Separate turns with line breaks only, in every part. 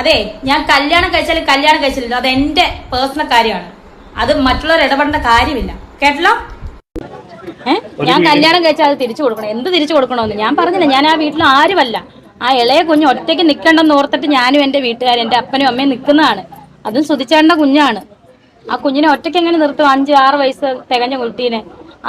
അതെ ഞാൻ കല്യാണം കഴിച്ചാലും കല്യാണം കഴിച്ചില്ലല്ലോ. അത് എന്റെ പേഴ്സണൽ കാര്യമാണ്. അത് മറ്റുള്ളവർ ഇടപെടേണ്ട കാര്യമില്ല. കേട്ടല്ലോ? ഞാൻ കല്യാണം കഴിച്ചാൽ അത് തിരിച്ചു കൊടുക്കണം. എന്ത് തിരിച്ചു കൊടുക്കണമെന്ന്? ഞാൻ പറഞ്ഞില്ല ഞാൻ ആ വീട്ടിൽ ആരുമല്ല. ആ ഇളയ കുഞ്ഞ് ഒറ്റയ്ക്ക് നിൽക്കണ്ടെന്ന് ഓർത്തിട്ട് ഞാനും എന്റെ വീട്ടുകാരും എന്റെ അപ്പനും അമ്മയും നിൽക്കുന്നതാണ്. അതും സുതിച്ചേണ്ട കുഞ്ഞാണ്. ആ കുഞ്ഞിനെ ഒറ്റയ്ക്ക് എങ്ങനെ നിർത്തും? അഞ്ച് ആറ് വയസ്സ് തികഞ്ഞ കുട്ടീനെ.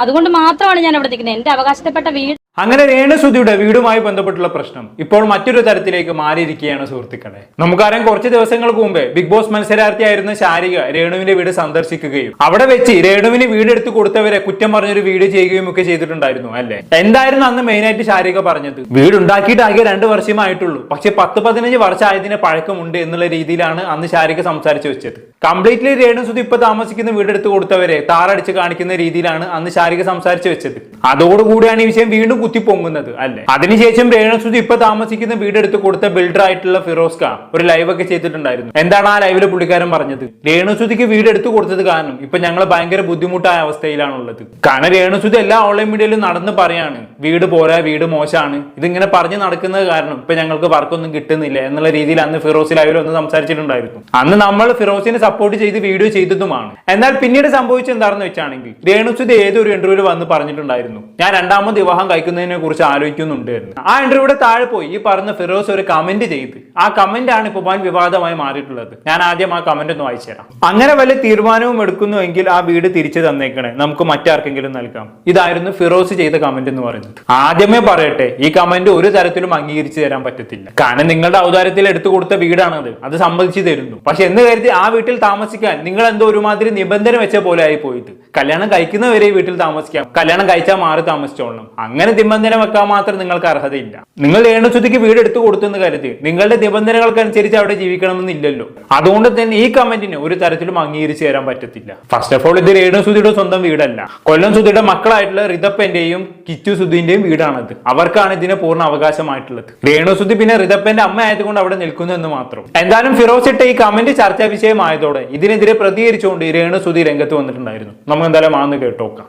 അതുകൊണ്ട് മാത്രമാണ് ഞാൻ അവിടെ നിൽക്കുന്നത്. എന്റെ അവകാശപ്പെട്ട വീട്
അങ്ങനെ രേണുസുതിയുടെ വീടുമായി ബന്ധപ്പെട്ടുള്ള പ്രശ്നം ഇപ്പോൾ മറ്റൊരു തരത്തിലേക്ക് മാറിയിരിക്കുകയാണ് സുഹൃത്തുക്കളെ. നമുക്കറിയാം കുറച്ച് ദിവസങ്ങൾക്ക് മുമ്പേ ബിഗ് ബോസ് മത്സരാർത്ഥിയായിരുന്ന ശാരിക രേണുവിന്റെ വീട് സന്ദർശിക്കുകയും അവിടെ വെച്ച് രേണുവിന് വീടെടുത്ത് കൊടുത്തവരെ കുറ്റം പറഞ്ഞൊരു വീഡിയോ ചെയ്യുകയും ഒക്കെ ചെയ്തിട്ടുണ്ടായിരുന്നു അല്ലെ? എന്തായിരുന്നു അന്ന് മെയിനായിട്ട് ശാരിക പറഞ്ഞത്? വീട് ഉണ്ടാക്കിയിട്ട് ആകെ രണ്ട് വർഷമായിട്ടുള്ളൂ. പക്ഷെ പത്ത് പതിനഞ്ച് വർഷമായതിന് പഴക്കമുണ്ട് എന്നുള്ള രീതിയിലാണ് അന്ന് ശാരിക സംസാരിച്ചു വെച്ചത്. കംപ്ലീറ്റ്ലി രേണുസുതി ഇപ്പൊ താമസിക്കുന്ന വീടെടുത്ത് കൊടുത്തവരെ താറടിച്ച് കാണിക്കുന്ന രീതിയിലാണ് അന്ന് ശാരിക സംസാരിച്ചു വെച്ചത്. അതോടുകൂടിയാണ് ഈ വിഷയം വീണ്ടും കുത്തിപ്പൊങ്ങുന്നത് അല്ലെ? അതിനുശേഷം രേണുസുതി ഇപ്പൊ താമസിക്കുന്ന വീടെടുത്ത് കൊടുത്ത ബിൽഡർ ആയിട്ടുള്ള ഫിറോസ്ക ഒരു ലൈവ് ഒക്കെ ചെയ്തിട്ടുണ്ടായിരുന്നു. എന്താണ് ആ ലൈവിൽ പുള്ളിക്കാരൻ പറഞ്ഞത്? രേണുസുതിക്ക് വീടെടുത്ത് കൊടുത്തത് കാരണം ഇപ്പൊ ഞങ്ങൾ ഭയങ്കര ബുദ്ധിമുട്ടായ അവസ്ഥയിലാണുള്ളത്. കാരണം രേണുസുതി എല്ലാ ഓൺലൈൻ മീഡിയയിലും നടന്ന് പറയാണ് വീട് പോരാ വീട് മോശമാണ് ഇതിങ്ങനെ പറഞ്ഞു നടക്കുന്നത് കാരണം ഇപ്പൊ ഞങ്ങൾക്ക് വർക്കൊന്നും കിട്ടുന്നില്ല എന്നുള്ള രീതിയിൽ അന്ന് ഫിറോസ് ലൈവിൽ ഒന്ന് സംസാരിച്ചിട്ടുണ്ടായിരുന്നു. അന്ന് നമ്മൾ ഫിറോസിനെ സപ്പോർട്ട് ചെയ്ത് വീഡിയോ ചെയ്തതുമാണ്. എന്നാൽ പിന്നീട് സംഭവിച്ചെന്താണെന്ന് വെച്ചാണെങ്കിൽ രേണുസുതി ഏതൊരു ഇന്റർവ്യൂവിൽ വന്ന് പറഞ്ഞിട്ടുണ്ടായിരുന്നു. ഞാൻ രണ്ടാമത് വിവാഹം കഴിക്കുന്നതിനെ കുറിച്ച് ആലോചിക്കുന്നുണ്ട് എന്ന് ആ ഇന്റർവ്യൂടെ താഴെ പോയി. ഈ പറഞ്ഞ ഫിറോസ് ഒരു കമന്റ് ചെയ്ത്. ആ കമന്റ് ആണ് ഇപ്പൊ വൻ വിവാദമായി മാറിയിട്ടുള്ളത്. ഞാൻ ആദ്യം ആ കമന്റ് ഒന്ന് വായിച്ചു തരാം. അങ്ങനെ വല്ല തീരുമാനവും എടുക്കുന്നുവെങ്കിൽ ആ വീട് തിരിച്ചു തന്നേക്കണേ. നമുക്ക് മറ്റാർക്കെങ്കിലും നൽകാം. ഇതായിരുന്നു ഫിറോസ് ചെയ്ത കമന്റ് എന്ന് പറയുന്നത്. ആദ്യമേ പറയട്ടെ ഈ കമന്റ് ഒരു തരത്തിലും അംഗീകരിച്ചു തരാൻ പറ്റത്തില്ല. കാരണം നിങ്ങളുടെ ഔദാര്യത്തിൽ എടുത്തു കൊടുത്ത വീടാണത്. അത് സമ്മതിച്ചു തരുന്നു. പക്ഷെ എന്ന് കരുതി ആ വീട്ടിൽ താമസിക്കാൻ നിങ്ങൾ എന്തോ ഒരുമാതിരി നിബന്ധന വെച്ച പോലെ ആയി പോയിട്ട്. കല്യാണം കഴിക്കുന്നവരെ വീട്ടിൽ താമസിക്കാം. കല്യാണം കഴിച്ചാൽ മാറി താമസിച്ചോളണം. അങ്ങനെ നിബന്ധന വെക്കാൻ മാത്രം നിങ്ങൾക്ക് അർഹതയില്ല. നിങ്ങൾ രേണുസുതിക്ക് വീട് എടുത്തു കൊടുത്തെന്ന് കരുതി നിങ്ങളുടെ നിബന്ധനകൾക്കനുസരിച്ച് അവിടെ ജീവിക്കണമെന്നില്ലല്ലോ. അതുകൊണ്ട് തന്നെ ഈ കമന്റിന് ഒരു തരത്തിലും അംഗീകരിച്ചു തരാൻ പറ്റത്തില്ല. ഫസ്റ്റ് ഓഫ് ഓൾ ഇത് രേണുസുതിയുടെ സ്വന്തം വീടല്ല. കൊല്ലം സുധിയുടെ മക്കളായിട്ടുള്ള റിതപ്പന്റെയും കിച്ചു സുധിന്റെയും വീടാണത്. അവർക്കാണ് ഇതിന് പൂർണ അവകാശമായിട്ടുള്ളത്. രേണുസുതി പിന്നെ റിതപ്പന്റെ അമ്മ ആയതുകൊണ്ട് അവിടെ നിൽക്കുന്നു എന്ന് മാത്രം. എന്തായാലും ഫിറോസ് ഇട്ട ഈ കമന്റ് ചർച്ചാ വിഷയമായതോടെ ഇതിനെതിരെ പ്രതികരിച്ചുകൊണ്ട് രേണുസുതി രംഗത്ത് വന്നിട്ടുണ്ടായിരുന്നു. നമുക്ക് എന്തായാലും ആന്ന് കേട്ടോക്കാം.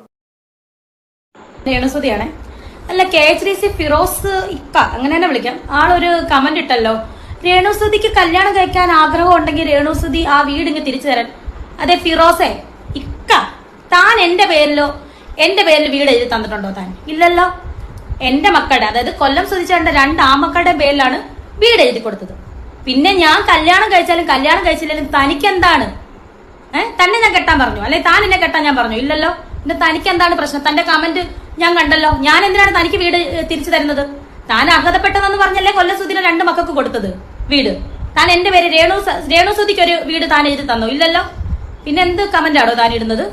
രേണുസുതിയാണേ. അല്ല K H D C Firoz ഇക്ക അങ്ങനെ തന്നെ വിളിക്കാം. ആളൊരു കമന്റ് ഇട്ടല്ലോ. രേണുസുതിക്ക് കല്യാണം കഴിക്കാൻ ആഗ്രഹം ഉണ്ടെങ്കിൽ രേണുസുതി ആ വീട് ഇങ്ങ് തിരിച്ചു തരാൻ. അതെ ഫിറോസെ ഇക്ക താൻ എന്റെ പേരിലോ എന്റെ പേരിൽ വീട് എഴുതി തന്നിട്ടുണ്ടോ താൻ? ഇല്ലല്ലോ. എന്റെ മക്കളുടെ അതായത് കൊല്ലം സുതിച്ചേണ്ട രണ്ട് ആമക്കളുടെ പേരിലാണ് വീട് എഴുതി കൊടുത്തത്. പിന്നെ ഞാൻ കല്യാണം കഴിച്ചാലും കല്യാണം കഴിച്ചില്ലെങ്കിലും തനിക്ക് എന്താണ് ഏഹ് തന്നെ ഞാൻ കെട്ടാൻ പറഞ്ഞു. അല്ലെ താൻ എന്നെ കെട്ടാൻ ഞാൻ പറഞ്ഞു. ഇല്ലല്ലോ. പിന്നെ തനിക്ക് എന്താണ് പ്രശ്നം? തന്റെ കമന്റ് ഞാൻ കണ്ടല്ലോ. ഞാൻ എന്തിനാണ് തനിക്ക് വീട് തിരിച്ചു തരുന്നത്? താൻ അർഹതപ്പെട്ടതെന്ന് പറഞ്ഞല്ലേ കൊല്ലസുദിനെ രണ്ട് മക്കൾക്ക് കൊടുത്തത്? വീട്. താൻ എന്റെ പേര് രേണു സ- രേണു സുധിക്ക് ഒരു വീട് താൻ എഴുതി തന്നു. ഇല്ലല്ലോ? പിന്നെ എന്ത് കമന്റ് ആണോ താൻ ഇടുന്നത്?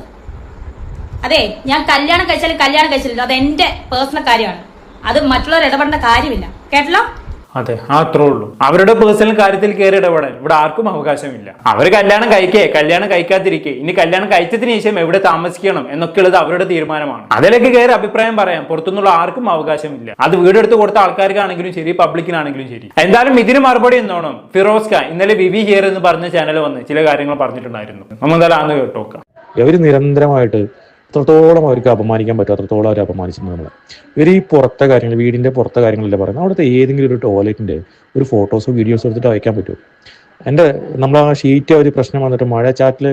അതെ ഞാൻ കല്യാണം കഴിച്ചാലും കല്യാണം കഴിച്ചില്ല അത് എന്റെ പേഴ്സണൽ കാര്യമാണ്. അത് മറ്റുള്ളവർ ഇടപെടേണ്ട കാര്യമില്ല. കേട്ടല്ലോ?
അതെ അത്രേ ഉള്ളൂ. അവരുടെ പേഴ്സണൽ കാര്യത്തിൽ കയറി ഇടപെടാൻ. ഇവിടെ ആർക്കും അവകാശമില്ല. അവർ കല്യാണം കഴിക്കേ കല്യാണം കഴിക്കാതിരിക്കേ. ഇനി കല്യാണം കഴിച്ചതിന് ശേഷം എവിടെ താമസിക്കണം എന്നൊക്കെയുള്ളത് അവരുടെ തീരുമാനമാണ്. അതിലേക്ക് കയറി അഭിപ്രായം പറയാം. പുറത്തുനിന്നുള്ള ആർക്കും അവകാശമില്ല. അത് വീടെടുത്ത് കൊടുത്ത ആൾക്കാർക്കാണെങ്കിലും ശരി പബ്ലിക്കിനാണെങ്കിലും ശരി. എന്തായാലും ഇതിന് മറുപടി എന്നോണം ഫിറോസ് ഖാൻ ഇന്നലെ വിവി ഹിയർ എന്ന് പറഞ്ഞ ചാനൽ വന്ന് ചില കാര്യങ്ങൾ പറഞ്ഞിട്ടുണ്ടായിരുന്നു. നമ്മൾ എന്തായാലും ആന്ന് കേട്ടോക്കാം.
ഇവർ നിരന്തരമായിട്ട് എത്രത്തോളം അവർക്ക് അപമാനിക്കാൻ പറ്റും അത്രത്തോളം അവരെ അപമാനിച്ചിട്ടുണ്ട് നമ്മളെ. ഇവർ ഈ പുറത്തെ കാര്യങ്ങൾ വീടിന്റെ പുറത്തെ കാര്യങ്ങളല്ലേ പറയുന്നത്? അവിടുത്തെ ഏതെങ്കിലും ഒരു ടോയ്ലറ്റിന്റെ ഒരു ഫോട്ടോസോ വീഡിയോസോ എടുത്തിട്ട് അയക്കാൻ പറ്റുമോ? എന്റെ നമ്മൾ ആ ഷീറ്റ് ഒരു പ്രശ്നം വന്നിട്ട് മഴ ചാറ്റിൽ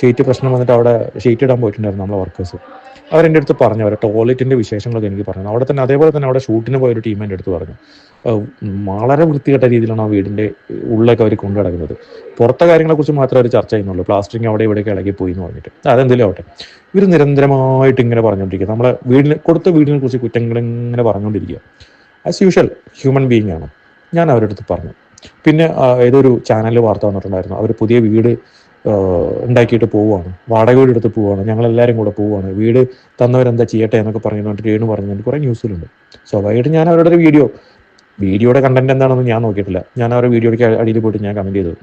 ഷീറ്റ് പ്രശ്നം വന്നിട്ട് അവിടെ ഷീറ്റ് ഇടാൻ പോയിട്ടുണ്ടായിരുന്നു നമ്മളെ വർക്കേഴ്സ് അവരെന്റെ അടുത്ത് പറഞ്ഞു അവരെ ടോയ്ലറ്റിന്റെ വിശേഷങ്ങളൊക്കെ എനിക്ക് പറഞ്ഞു. അവിടെ തന്നെ അതേപോലെ തന്നെ അവിടെ ഷൂട്ടിന് പോയ ഒരു ടീം എന്റെ അടുത്ത് പറഞ്ഞു. വളരെ വൃത്തികെട്ട രീതിയിലാണ് ആ വീടിന്റെ ഉള്ളൊക്കെ അവർ കൊണ്ടു നടക്കുന്നത്. പുറത്തെ കാര്യങ്ങളെക്കുറിച്ച് മാത്രമേ അവർ ചർച്ച ചെയ്യുന്നുള്ളൂ. പ്ലാസ്റ്റിക് അവിടെ ഇവിടെയൊക്കെ ഇളകി പോയി എന്ന് പറഞ്ഞിട്ട്. അതെന്തെങ്കിലും ആവട്ടെ. ഇവർ നിരന്തരമായിട്ട് ഇങ്ങനെ പറഞ്ഞുകൊണ്ടിരിക്കുക. നമ്മളെ വീടിനെ കൊടുത്ത വീടിനെ കുറിച്ച് കുറ്റങ്ങൾ ഇങ്ങനെ പറഞ്ഞുകൊണ്ടിരിക്കുക. ആസ് യൂഷ്വൽ ഹ്യൂമൻ ബീയിങ് ആണ്. ഞാൻ അവരുടെ അടുത്ത് പറഞ്ഞു. പിന്നെ ഏതൊരു ചാനലിൽ വാർത്ത വന്നിട്ടുണ്ടായിരുന്നു. അവർ പുതിയ വീട് ഉണ്ടാക്കിയിട്ട് പോവുകയാണ് വാടക വീട് എടുത്ത് പോവുകയാണ് ഞങ്ങൾ എല്ലാവരും കൂടെ പോവുകയാണ് വീട് തന്നവരെന്താ ചെയ്യട്ടെ എന്നൊക്കെ പറഞ്ഞുകൊണ്ട് രേണു പറഞ്ഞുകൊണ്ട് കുറേ ന്യൂസിലുണ്ട്. സ്വാഭാവികമായിട്ട് ഞാൻ അവരുടെ ഒരു വീഡിയോ വീഡിയോയുടെ കണ്ടന്റ് എന്താണെന്ന് ഞാൻ നോക്കിയിട്ടില്ല. ഞാൻ അവരുടെ വീഡിയോയ്ക്ക് അടിയിൽ പോയിട്ട് ഞാൻ കമന്റ് ചെയ്തത്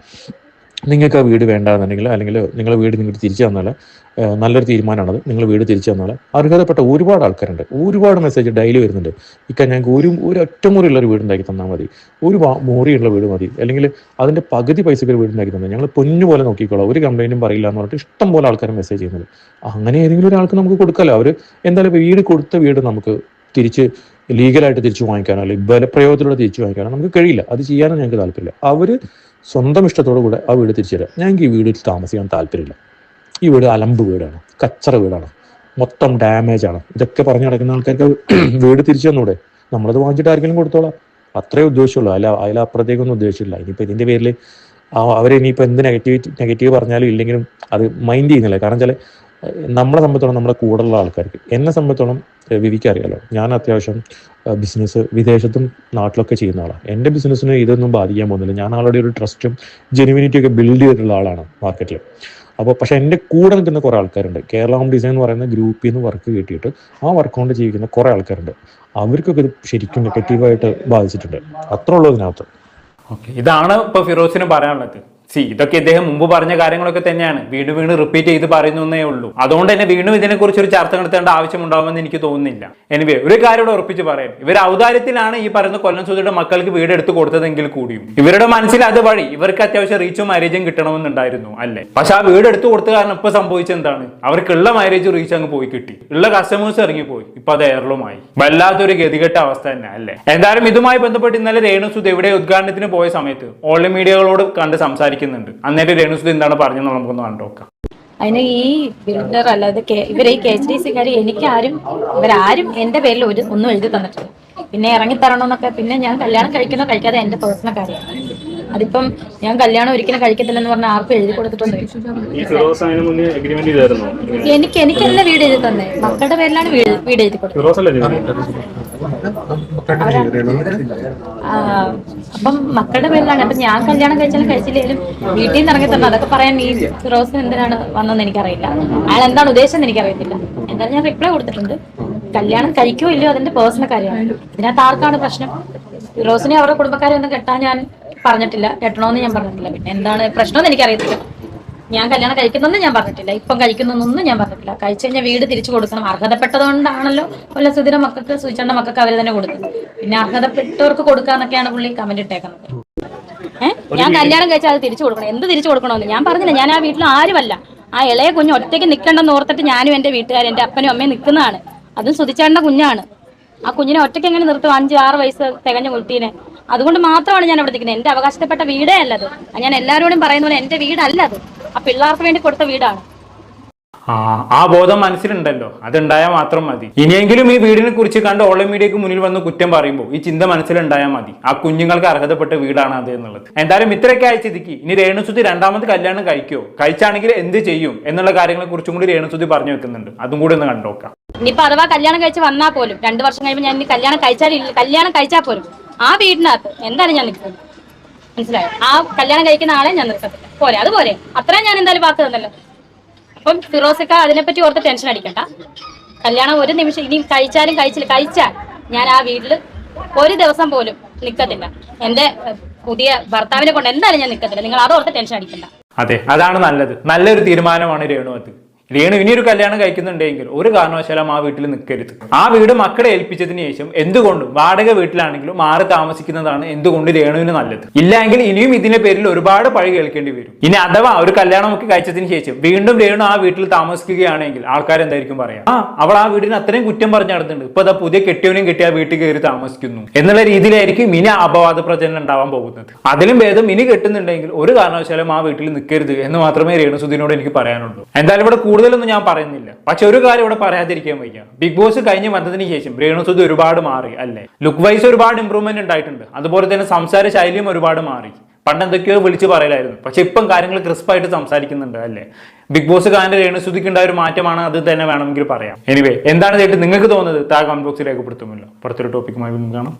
നിങ്ങൾക്ക് ആ വീട് വേണ്ടാന്നുണ്ടെങ്കിൽ അല്ലെങ്കിൽ നിങ്ങൾ വീട് നിങ്ങൾക്ക് തിരിച്ചു തന്നാൽ നല്ലൊരു തീരുമാനമാണത്. നിങ്ങൾ വീട് തിരിച്ചു തന്നാൽ അർഹതപ്പെട്ട ഒരുപാട് ആൾക്കാരുണ്ട്. ഒരുപാട് മെസ്സേജ് ഡെയിലി വരുന്നുണ്ട്. ഇക്ക ഞങ്ങൾക്ക് ഒരു ഒരു ഒറ്റമുറിയുള്ള ഒരു വീട് ഉണ്ടാക്കി തന്നാൽ മതി. ഒരു മുറിയുള്ള വീട് മതി. അല്ലെങ്കിൽ അതിന്റെ പകുതി പൈസക്ക് ഒരു വീട് ഉണ്ടാക്കി തന്നാൽ ഞങ്ങൾ പൊന്നുപോലെ നോക്കിക്കോളാം. ഒരു കംപ്ലൈന്റും പറയില്ല എന്ന് പറഞ്ഞിട്ട് ഇഷ്ടം പോലെ ആൾക്കാർ മെസ്സേജ് ചെയ്യുന്നത്. അങ്ങനെ ഏതെങ്കിലും ഒരാൾക്ക് നമുക്ക് കൊടുക്കാമല്ലോ അവർ എന്തായാലും വീട് കൊടുത്ത വീട് നമുക്ക് തിരിച്ച് ലീഗലായിട്ട് തിരിച്ചു വാങ്ങിക്കാനോ അല്ലെങ്കിൽ ബലപ്രയോഗത്തിലൂടെ തിരിച്ചു വാങ്ങിക്കാനോ നമുക്ക് കഴിയില്ല. അത് ചെയ്യാനും ഞങ്ങൾക്ക് താല്പര്യമില്ല. അവർ സ്വന്തം ഇഷ്ടത്തോടു കൂടെ ആ വീട് തിരിച്ചു തരാം. ഞങ്ങൾക്ക് ഈ വീട് താമസിക്കാൻ താല്പര്യമില്ല. ഈ വീട് അലമ്പ് വീടാണ് കച്ചറ വീടാണ്. മൊത്തം ഡാമേജ് ആണ്. ഇതൊക്കെ പറഞ്ഞു നടക്കുന്ന ആൾക്കാർക്ക് വീട് തിരിച്ചു തന്നൂടെ? നമ്മളത് വാങ്ങിച്ചിട്ട് ആർക്കെങ്കിലും കൊടുത്തോളാം. അത്രേ ഉദ്ദേശമുള്ളൂ അല്ല അതിൽ അപ്പുറത്തേക്കൊന്നും ഉദ്ദേശമില്ല ഇനിയിപ്പോൾ ഇതിന്റെ പേരിൽ അവർ ഇനിയിപ്പോൾ എന്ത് നെഗറ്റീവ് നെഗറ്റീവ് പറഞ്ഞാലും ഇല്ലെങ്കിലും അത് മൈൻഡ് ചെയ്യുന്നില്ല. കാരണം വെച്ചാൽ നമ്മളെ സംബന്ധിച്ചോളം നമ്മുടെ കൂടെയുള്ള ആൾക്കാർക്ക് എന്നെ സംബന്ധിച്ചോളം വിവിക്ക് അറിയാലോ ഞാൻ അത്യാവശ്യം ബിസിനസ് വിദേശത്തും നാട്ടിലൊക്കെ ചെയ്യുന്ന ആളാണ് എന്റെ ബിസിനസ്സിന് ഇതൊന്നും ബാധിക്കാൻ പോകുന്നില്ല. ഞാൻ ആളുടെ ഒരു ട്രസ്റ്റും ജെനുവിനിറ്റി ഒക്കെ ബിൽഡ് ചെയ്തിട്ടുള്ള ആളാണ് മാർക്കറ്റിൽ അപ്പോൾ പക്ഷെ എന്റെ കൂടെ നിൽക്കുന്ന കുറേ ആൾക്കാരുണ്ട്. കേരള ഹോം ഡിസൈൻ എന്ന് പറയുന്ന ഗ്രൂപ്പിൽ നിന്ന് വർക്ക് കിട്ടിയിട്ട് ആ വർക്ക് കൊണ്ട് ജീവിക്കുന്ന കുറേ ആൾക്കാരുണ്ട്. അവർക്കൊക്കെ ഇത് ശരിക്കും നെഗറ്റീവായിട്ട് ബാധിച്ചിട്ടുണ്ട്. അത്ര ഉള്ളൂ ഇതിനകത്ത്.
ഇതാണ് ഇപ്പൊ ഫിറോസിന് പറയാനുള്ളത്. സി ഇതൊക്കെ ഇദ്ദേഹം മുമ്പ് പറഞ്ഞ കാര്യങ്ങളൊക്കെ തന്നെയാണ്. വീണ്ടും വീണ്ടും റിപ്പീറ്റ് ചെയ്ത് പറയുന്നേ ഉള്ളൂ. അതുകൊണ്ട് തന്നെ വീണ്ടും ഇതിനെക്കുറിച്ച് ഒരു ചർച്ച നടത്തേണ്ട ആവശ്യമുണ്ടാവുമെന്ന് എനിക്ക് തോന്നുന്നില്ല. എനിവേ ഒരു കാര്യം ഇവിടെ ഉറപ്പിച്ച് പറയാം. ഇവർ ഔദാര്യത്തിലാണ് ഈ പറയുന്ന കൊല്ലം സുധിയുടെ മക്കൾക്ക് വീട് എടുത്തു കൊടുത്തതെങ്കിൽ കൂടിയും. ഇവരുടെ മനസ്സിൽ അത് വഴി ഇവർക്ക് അത്യാവശ്യം റീച്ചും മാരേജും കിട്ടണമെന്നുണ്ടായിരുന്നു അല്ലേ? പക്ഷെ ആ വീട് എടുത്തു കൊടുത്ത കാരണം ഇപ്പൊ സംഭവിച്ചെന്താണ് അവർക്കുള്ള മാരേജ് റീച്ച് അങ്ങ് പോയി കിട്ടി. ഉള്ള കസ്റ്റമേഴ്സ് ഇറങ്ങിപ്പോയി. ഇപ്പൊ അത് എയർലുമായി വല്ലാത്തൊരു ഗതികെട്ട അവസ്ഥ തന്നെ അല്ലേ? എന്തായാലും ഇതുമായി ബന്ധപ്പെട്ട് ഇന്നലെ രേണു സുധ ഇവിടെ ഉദ്ഘാടനത്തിന് പോയ സമയത്ത് ഓൺലൈൻ മീഡിയകളോട് കണ്ട് സംസാരിക്കുന്നുണ്ട് അന്നേരം രേണുസുധ എന്താണ് പറഞ്ഞതെന്ന് നമുക്കൊന്ന് കണ്ടു നോക്കാം.
അതിന് ഈ ബിൽഡർ അല്ലാതെ കെ- ഇവരെ ഈ കെ എച്ച് ഡി സിക്കാർ എനിക്കാരും ഇവരാരും എന്റെ പേരിൽ ഒരു ഒന്നും എഴുതി തന്നിട്ടില്ല. പിന്നെ ഇറങ്ങി തരണമെന്നൊക്കെ പിന്നെ ഞാൻ കല്യാണം കഴിക്കുന്നോ കഴിക്കാതെ എന്റെ പേഴ്സണൽ കാര്യമാണ്. അതിപ്പം ഞാൻ കല്യാണം ഒരിക്കലും കഴിക്കത്തില്ലെന്ന് പറഞ്ഞാൽ ആർക്കും എഴുതി കൊടുത്തിട്ടുണ്ട് എനിക്ക് എനിക്കല്ല വീട് എഴുതി തന്നെ. മക്കളുടെ പേരിലാണ് വീട് വീട് എഴുതി കൊടുത്തത് അപ്പം മക്കളുടെ പേരിലാണ്. അപ്പൊ ഞാൻ കല്യാണം കഴിച്ചാലും കഴിച്ചില്ലെങ്കിലും വീട്ടിൽ നിന്ന് ഇറങ്ങി തന്നെ അതൊക്കെ പറയാൻ ഈ റോസ് എന്തിനാണ് വന്നതെന്ന് എനിക്കറിയില്ല. അയാൾ എന്താണ് ഉദ്ദേശം എന്ന് എനിക്കറിയത്തില്ല. എന്തായാലും ഞാൻ റിപ്ലൈ കൊടുത്തിട്ടുണ്ട്. കല്യാണം കഴിക്കോ ഇല്ലയോ അതിന്റെ പേഴ്സണൽ കാര്യമാണ്. ഇതിനകത്ത് ആർക്കാണ് പ്രശ്നം? ഫിറോസിനെ അവരുടെ കുടുംബക്കാരെ ഒന്നും കെട്ടാൻ ഞാൻ പറഞ്ഞിട്ടില്ല. കെട്ടണമെന്ന് ഞാൻ പറഞ്ഞിട്ടില്ല. പിന്നെ എന്താണ് പ്രശ്നമെന്ന് എനിക്കറിയത്തില്ല. ഞാൻ കല്യാണം കഴിക്കുന്നൊന്നും ഞാൻ പറഞ്ഞിട്ടില്ല. ഇപ്പം കഴിക്കുന്നൊന്നും ഞാൻ പറഞ്ഞിട്ടില്ല. കഴിച്ചു കഴിഞ്ഞാൽ വീട് തിരിച്ചു കൊടുക്കണം. അർഹതപ്പെട്ടതുകൊണ്ടാണല്ലോ കൊല്ല സുധിര മക്കൾക്ക് സുചിച്ചേണ്ട മക്കൾക്ക് അവർ തന്നെ കൊടുക്കുന്നത് പിന്നെ അർഹതപ്പെട്ടവർക്ക് കൊടുക്കാന്നൊക്കെയാണ് പുള്ളി കമന്റ് ഇട്ടേക്കുന്നത്. ഏഹ് ഞാൻ കല്യാണം കഴിച്ചാൽ അത് തിരിച്ചു കൊടുക്കണം. എന്ത് തിരിച്ചു കൊടുക്കണമെന്ന് ഞാൻ പറഞ്ഞില്ല. ഞാൻ ആ വീട്ടിൽ ആരുമല്ല. ആ ഇളയ കുഞ്ഞ് ഒറ്റയ്ക്ക് നിൽക്കണ്ടെന്ന് ഓർത്തിട്ട് ഞാനും എന്റെ വീട്ടുകാരും എന്റെ അപ്പനും അമ്മയും നിൽക്കുന്നതാണ്. അതും സുധിച്ചേണ്ട കുഞ്ഞാണ്. ആ കുഞ്ഞിനെ ഒറ്റയ്ക്ക് എങ്ങനെ നിർത്തും? അഞ്ച് ആറ് വയസ്സ് തികഞ്ഞ കുട്ടീനെ. അതുകൊണ്ട് മാത്രമാണ് ഞാൻ അവിടെ നിൽക്കുന്നത്. എന്റെ അവകാശപ്പെട്ട വീടേ അല്ലത്. ഞാൻ എല്ലാവരോടും പറയുന്ന പോലെ എന്റെ വീടല്ല അത്. ആ പിള്ളേർക്ക് വേണ്ടി കൊടുത്ത വീടാണ്.
ആ ആ ബോധം മനസ്സിലുണ്ടല്ലോ. അതുണ്ടായാൽ മാത്രം മതി. ഇനിയെങ്കിലും ഈ വീടിനെ കുറിച്ച് കണ്ട് ഓൺലൈൻ മീഡിയക്ക് മുന്നിൽ വന്ന് കുറ്റം പറയുമ്പോൾ ഈ ചിന്ത മനസ്സിലുണ്ടായാൽ മതി. ആ കുഞ്ഞുങ്ങൾക്ക് അർഹതപ്പെട്ട വീടാണ് അത് എന്നുള്ളത്. എന്തായാലും ഇത്രയൊക്കെ ആയി സ്ഥിതിക്ക്. ഇനി രേണുസുതി രണ്ടാമത് കല്യാണം കഴിക്കോ? കഴിച്ചാണെങ്കിൽ എന്ത് ചെയ്യും? എന്നുള്ള കാര്യങ്ങളെ കുറിച്ചും കൂടി രേണുസുതി പറഞ്ഞു വെക്കുന്നുണ്ട്. അതും കൂടി ഒന്ന് കണ്ടോക്കാം
ഇനിയിപ്പോ അഥവാ കല്യാണം കഴിച്ച് വന്നാൽ പോലും രണ്ടു വർഷം കഴിയുമ്പോൾ ഞാൻ കല്യാണം കഴിച്ചാൽ കല്യാണം കഴിച്ചാൽ പോലും ആ വീടിനകത്ത് എന്താണ് ഞാൻ നിൽക്കുന്നത്? മനസ്സിലായോ? ആ കല്യാണം കഴിക്കുന്ന ആളെ ഞാൻ നിർത്തത്തില്ല. പോരെ അതുപോലെ. അത്രയും ഞാൻ എന്തായാലും വാക്ക് തന്നല്ലോ. അപ്പം ഫിറോസക്ക അതിനെപ്പറ്റി ഓർത്ത് ടെൻഷൻ അടിക്കണ്ട. കല്യാണം ഒരു നിമിഷം ഇനി കഴിച്ചാലും കഴിച്ചില്ല. കഴിച്ചാൽ ഞാൻ ആ വീട്ടിൽ ഒരു ദിവസം പോലും നിൽക്കത്തില്ല എന്റെ പുതിയ ഭർത്താവിനെ കൊണ്ട് എന്തായാലും ഞാൻ നിൽക്കത്തില്ല നിങ്ങൾ അതോർത്ത് ടെൻഷൻ അടിക്കണ്ട.
അതെ അതാണ് നല്ലത്. നല്ലൊരു തീരുമാനമാണ് രേണുവത്ത്. രേണു ഇനിയൊരു കല്യാണം കഴിക്കുന്നുണ്ടെങ്കിൽ ഒരു കാരണവശാലും ആ വീട്ടിൽ നിൽക്കരുത്. ആ വീട് മക്കളെ ഏൽപ്പിച്ചതിന് ശേഷം എന്തുകൊണ്ടും വാടക വീട്ടിലാണെങ്കിലും മാറി താമസിക്കുന്നതാണ് എന്തുകൊണ്ട് രേണുവിന് നല്ലത്. ഇല്ലെങ്കിൽ ഇനിയും ഇതിന്റെ പേരിൽ ഒരുപാട് പഴി കേൾക്കേണ്ടി വരും. ഇനി അഥവാ ഒരു കല്യാണമൊക്കെ കഴിച്ചതിന് ശേഷം വീണ്ടും രേണു ആ വീട്ടിൽ താമസിക്കുകയാണെങ്കിൽ ആൾക്കാർ എന്തായിരിക്കും പറയാം? ആ അവൾ ആ വീടിന് അത്രയും കുറ്റം പറഞ്ഞു നടത്തുന്നുണ്ട് ഇപ്പൊ അതാ പുതിയ കെട്ടിയവനും കെട്ടിയ വീട്ടിൽ കയറി താമസിക്കുന്നു. എന്നുള്ള രീതിയിലായിരിക്കും ഇനി അപവാദ പ്രചരണം ഉണ്ടാവാൻ പോകുന്നത്. അതിലും ഭേദം ഇനി കെട്ടുന്നുണ്ടെങ്കിൽ ഒരു കാരണവശാലും ആ വീട്ടിൽ നിൽക്കരുത് എന്ന് മാത്രമേ രേണു രേണുസുദിനോട് എനിക്ക് പറയാനുള്ളൂ. എന്തായാലും ഇവിടെ കൂടുതലൊന്നും ഞാൻ പറയുന്നില്ല. പക്ഷെ ഒരു കാര്യം ഇവിടെ പറയാതിരിക്കാൻ വയ്യ. ബിഗ് ബോസ് കഴിഞ്ഞ് വന്നതിന് ശേഷം രേണുസുദ് ഒരുപാട് മാറി അല്ലേ? ലുക്ക് വൈസ് ഒരുപാട് ഇമ്പ്രൂവ്മെന്റ് ഉണ്ടായിട്ടുണ്ട്. അതുപോലെ തന്നെ സംസാര ശൈലിയും ഒരുപാട് മാറി. പണ്ട് എന്തൊക്കെയോ വിളിച്ച് പറയലായിരുന്നു. പക്ഷെ ഇപ്പം കാര്യങ്ങൾ ക്രിസ്പായിട്ട് സംസാരിക്കുന്നുണ്ട് അല്ലേ? ബിഗ് ബോസ് കാരന്റെ രേണുസുദിക്ക് ഉണ്ടായ ഒരു മാറ്റമാണ് അത് തന്നെ വേണമെങ്കിൽ പറയാം. എനിവേ എന്താണ് ചേട്ടൻ നിങ്ങൾക്ക് തോന്നുന്നത്? താ കമന്റ് ബോക്സിൽ രേഖപ്പെടുത്തുമല്ലോ പുറത്തൊരു ടോപ്പിക്കുമായി കാണാം.